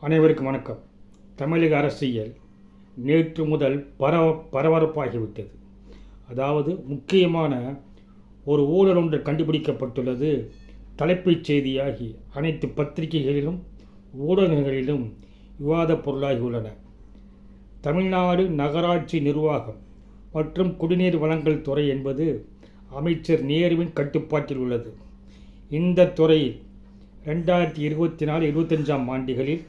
அனைவருக்கும் வணக்கம். தமிழக அரசியல் நேற்று முதல் பரவ பரபரப்பாகிவிட்டது. அதாவது முக்கியமான ஒரு ஊழல் ஒன்று கண்டுபிடிக்கப்பட்டுள்ளது. தலைப்புச் செய்தியாகி அனைத்து பத்திரிகைகளிலும் ஊடகங்களிலும் விவாதப் பொருளாகி உள்ளன. தமிழ்நாடு நகராட்சி நிர்வாகம் மற்றும் குடிநீர் வழங்கல் துறை என்பது அமைச்சர் நேருவின் கட்டுப்பாட்டில் உள்ளது. இந்த துறையில் ரெண்டாயிரத்தி இருபத்தி நாலு இருபத்தஞ்சாம் ஆண்டுகளில்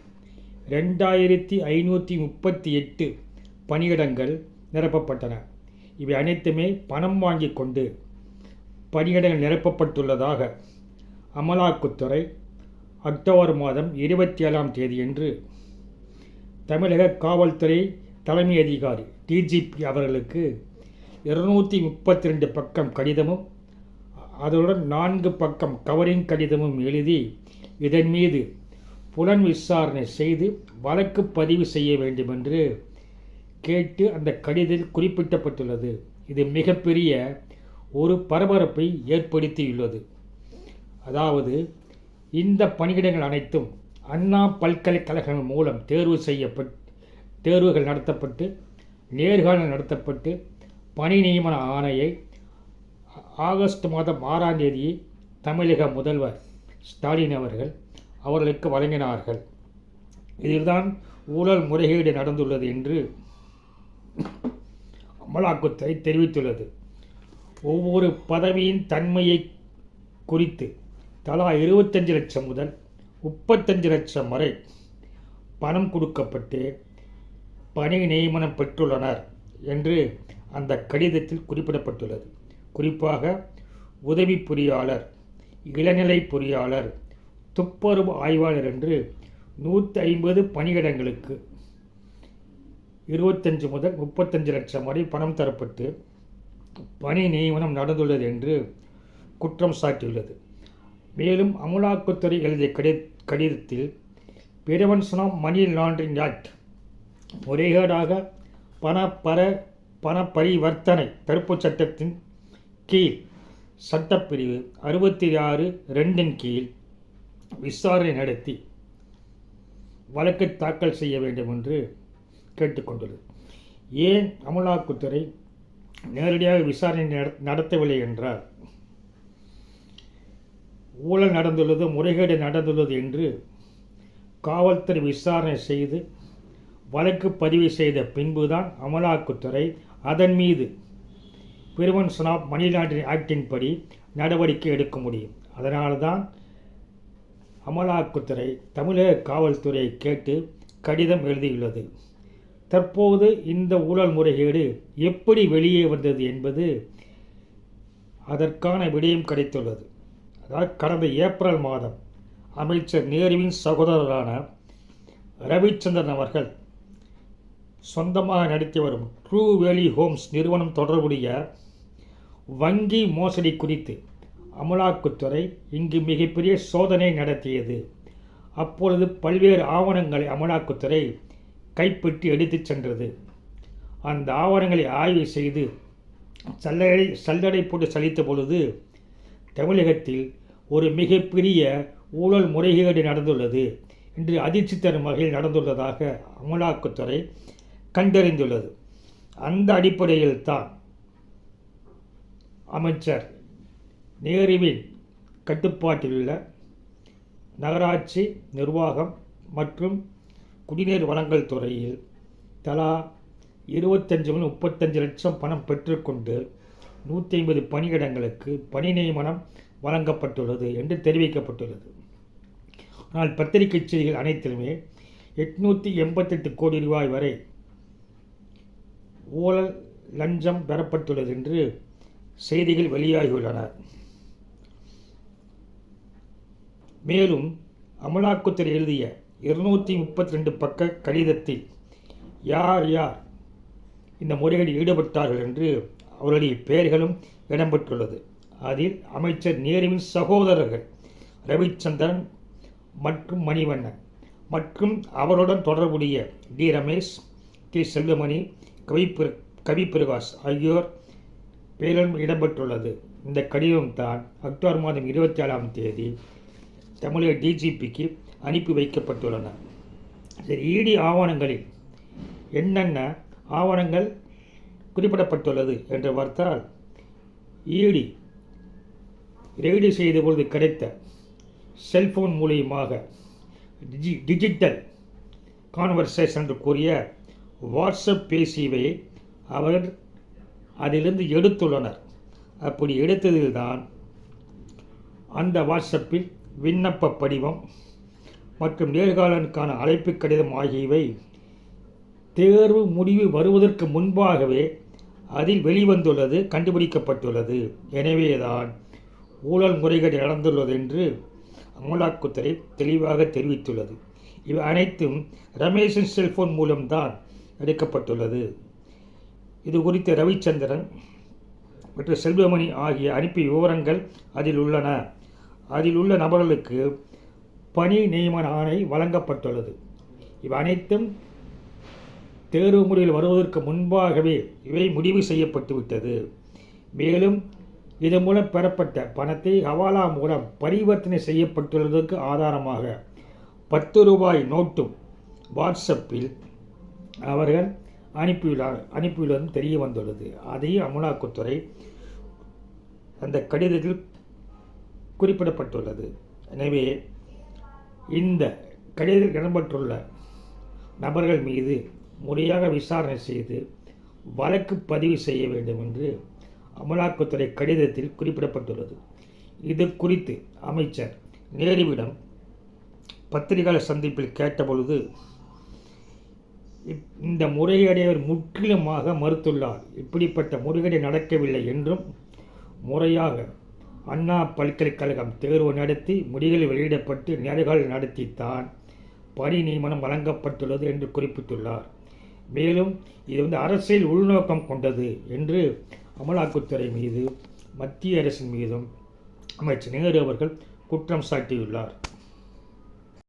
ரெண்டாயிரத்தி ஐநூற்றி முப்பத்தி எட்டு பணியிடங்கள் நிரப்பப்பட்டன. இவை அனைத்துமே பணம் வாங்கி கொண்டு பணியிடங்கள் நிரப்பப்பட்டுள்ளதாக அமலாக்கத்துறை அக்டோபர் மாதம் இருபத்தி ஏழாம் தேதியன்று தமிழக காவல்துறை தலைமை அதிகாரி டிஜிபி அவர்களுக்கு இருநூற்றி முப்பத்தி ரெண்டு பக்கம் கடிதமும் அதனுடன் நான்கு பக்கம் கவரிங் கடிதமும் எழுதி இதன் மீது புலன் விசாரணை செய்து வழக்கு பதிவு செய்ய வேண்டும் என்று கேட்டு அந்த கடிதத்தில் குறிப்பிட்டப்பட்டுள்ளது. இது மிகப்பெரிய ஒரு பரபரப்பை ஏற்படுத்தியுள்ளது. அதாவது இந்த பணியிடங்கள் அனைத்தும் அண்ணா பல்கலைக்கழகங்கள் மூலம் தேர்வு செய்யப்பட் தேர்வுகள் நடத்தப்பட்டு நேர்காணல் நடத்தப்பட்டு பணி நியமன ஆணையை ஆகஸ்ட் மாதம் ஆறாம் தேதி தமிழக முதல்வர் ஸ்டாலின் அவர்கள் அவர்களுக்கு வழங்கினார்கள். இதில்தான் ஊழல் முறைகேடு நடந்துள்ளது என்று அமலாக்கத்துறை தெரிவித்துள்ளது. ஒவ்வொரு பதவியின் தன்மையை குறித்து தலா இருபத்தஞ்சு லட்சம் முதல் முப்பத்தஞ்சு லட்சம் வரை பணம் கொடுக்கப்பட்டு பணி நியமனம் பெற்றுள்ளனர் என்று அந்த கடிதத்தில் குறிப்பிடப்பட்டுள்ளது. குறிப்பாக உதவி பொறியாளர் இளநிலை பொறியாளர் துப்புரவு ஆய்வாளர் என்று நூற்றி ஐம்பது பணியிடங்களுக்கு இருபத்தஞ்சு முதல் முப்பத்தஞ்சு லட்சம் வரை பணம் தரப்பட்டு பணி நியமனம் நடந்துள்ளது என்று குற்றம் சாட்டியுள்ளது. மேலும் அமலாக்கத்துறை எழுதிய கடி கடிதத்தில் prevention of money laundering act முறைகேடாக பண பர பண பரிவர்த்தனை தடுப்புச் சட்டத்தின் கீழ் சட்டப்பிரிவு அறுபத்தி ஆறு ரெண்டின் கீழ் விசாரணை நடத்தி வழக்கு தாக்கல் செய்ய வேண்டும் என்று கேட்டுக்கொண்டுள்ளது ஏன் அமலாக்கத்துறை நேரடியாக விசாரணை நடத்தவில்லை என்றால்? ஊழல் நடந்துள்ளது முறைகேடு நடந்துள்ளது என்று காவல்துறை விசாரணை செய்து வழக்கு பதிவு செய்த பின்புதான் அமலாக்கத்துறை அதன் மீது பிரிவன்ஷன் ஆஃப் மணி லாண்டரிங் ஆக்டின் படி நடவடிக்கை எடுக்க முடியும். அதனால தான் அமலாக்கத்துறை தமிழக காவல்துறையை கேட்டு கடிதம் எழுதியுள்ளது. தற்போது இந்த ஊழல் முறைகேடு எப்படி வெளியே வந்தது என்பது அதற்கான விடயம் கிடைத்துள்ளது. அதாவது கடந்த ஏப்ரல் மாதம் அமைச்சர் நேருவின் சகோதரரான ரவிச்சந்திரன் அவர்கள் சொந்தமாக நடத்தி வரும் ட்ரூ வேலி ஹோம்ஸ் நிறுவனம் தொடர்புடைய வங்கி மோசடி குறித்து அமலாக்கத்துறை இங்கு மிகப்பெரிய சோதனை நடத்தியது. அப்பொழுது பல்வேறு ஆவணங்களை அமலாக்கத்துறை கைப்பற்றி எடுத்துச் சென்றது. அந்த ஆவணங்களை ஆய்வு செய்து சல்லடை சல்லடை போட்டு சலித்த பொழுது தமிழகத்தில் ஒரு மிகப்பெரிய ஊழல் முறைகேடு நடந்துள்ளது என்று அதிர்ச்சி தரும் வகையில் நடந்துள்ளதாக அமலாக்கத்துறை கண்டறிந்துள்ளது. அந்த அடிப்படையில் தான் அமைச்சர் நேருவின் கட்டுப்பாட்டில் உள்ள நகராட்சி நிர்வாகம் மற்றும் குடிநீர் வழங்கல் துறையில் தலா இருபத்தஞ்சு முதல் முப்பத்தஞ்சு லட்சம் பணம் பெற்றுக்கொண்டு நூற்றி ஐம்பது பணியிடங்களுக்கு பணி நியமனம் வழங்கப்பட்டுள்ளது என்று தெரிவிக்கப்பட்டுள்ளது. ஆனால் பத்திரிகை செய்திகள் அனைத்திலுமே எட்நூற்றி எண்பத்தெட்டு கோடி ரூபாய் வரை ஊழல் லஞ்சம் பெறப்பட்டுள்ளது என்று செய்திகள் வெளியாகியுள்ளன. மேலும் அமலாக்கத்துறை எழுதிய இருநூற்றி முப்பத்தி ரெண்டு பக்க கடிதத்தில் யார் யார் இந்த முறைகளில் ஈடுபட்டார்கள் என்று அவர்களுடைய பெயர்களும் இடம்பெற்றுள்ளது. அதில் அமைச்சர் நேருவின் சகோதரர்கள் ரவிச்சந்திரன் மற்றும் மணிவண்ணன் மற்றும் அவருடன் தொடர்புடைய டி. ரமேஷ் டி. செல்வமணி கவி கவி பிரகாஷ் ஆகியோர் பெயரும் இடம்பெற்றுள்ளது. இந்த கடிதம்தான் அக்டோபர் மாதம் இருபத்தி ஏழாம் தேதி தமிழக டிஜிபிக்கு அனுப்பி வைக்கப்பட்டுள்ளன. சரி இடி ஆவணங்களில் என்னென்ன ஆவணங்கள் குறிப்பிடப்பட்டுள்ளது என்று பார்த்தால் இடி ரெய்டு செய்தபொழுது கிடைத்த செல்போன் மூலியமாக டிஜி டிஜிட்டல் கான்வர்சேஷன் என்று கூறிய வாட்ஸ்அப் பேசியவை அவர் அதிலிருந்து எடுத்துள்ளனர். அப்படி எடுத்ததில்தான் அந்த வாட்ஸ்அப்பில் விண்ணப்ப படிவம் மற்றும் நேர்காலனுக்கான அழைப்பு கடிதம் ஆகியவை தேர்வு முடிவு வருவதற்கு முன்பாகவே அதில் வெளிவந்துள்ளது கண்டுபிடிக்கப்பட்டுள்ளது. எனவேதான் ஊழல் முறைகள் நடந்துள்ளது என்று அமலாக்கத்துறை தெளிவாக தெரிவித்துள்ளது. இவை அனைத்தும் ரமேஷின் செல்போன் மூலம்தான் எடுக்கப்பட்டுள்ளது. இது குறித்து ரவிச்சந்திரன் மற்றும் செல்வமணி ஆகிய அனுப்பிய விவரங்கள் அதில் உள்ளன. அதில் உள்ள நபர்களுக்கு பணி நியமன ஆணை வழங்கப்பட்டுள்ளது. இவை அனைத்தும் தேர்வு முறையில் வருவதற்கு முன்பாகவே இவை முடிவு செய்யப்பட்டுவிட்டது. மேலும் இதன் மூலம் பெறப்பட்ட பணத்தை ஹவாலா மூலம் பரிவர்த்தனை செய்யப்பட்டுள்ளதற்கு ஆதாரமாக பத்து ரூபாய் நோட்டும் வாட்ஸ்அப்பில் அவர்கள் அனுப்பியுள்ளார் அனுப்பியுள்ளதும் தெரிய வந்துள்ளது. அதையும் அமலாக்கத்துறை அந்த கடிதத்தில் குறிப்பிடப்பட்டுள்ளது. எனவே இந்த கடிதத்தில் இடம்பெற்றுள்ள நபர்கள் மீது முறையாக விசாரணை செய்து வழக்கு பதிவு செய்ய வேண்டும் என்று அமலாக்கத்துறை கடிதத்தில் குறிப்பிடப்பட்டுள்ளது. இது குறித்து அமைச்சர் நேருவிடம் பத்திரிகையாளர் சந்திப்பில் கேட்டபொழுது இப்- இந்த முறைகேடை அவர் முற்றிலுமாக மறுத்துள்ளார். இப்படிப்பட்ட முறைகேடு நடக்கவில்லை என்றும் முறையாக அண்ணா பல்கலைக்கழகம் தேர்வு நடத்தி முடிகள் வெளியிடப்பட்டு நேர்கால் நடத்தித்தான். பணி நியமனம் வழங்கப்பட்டுள்ளது என்று குறிப்பிட்டுள்ளார். மேலும் இது வந்து அரசியல் உள்நோக்கம் கொண்டது என்று அமலாக்கத்துறை மீது மத்திய அரசின் மீதும் அமைச்சர் நேரு அவர்கள் குற்றம் சாட்டியுள்ளார்.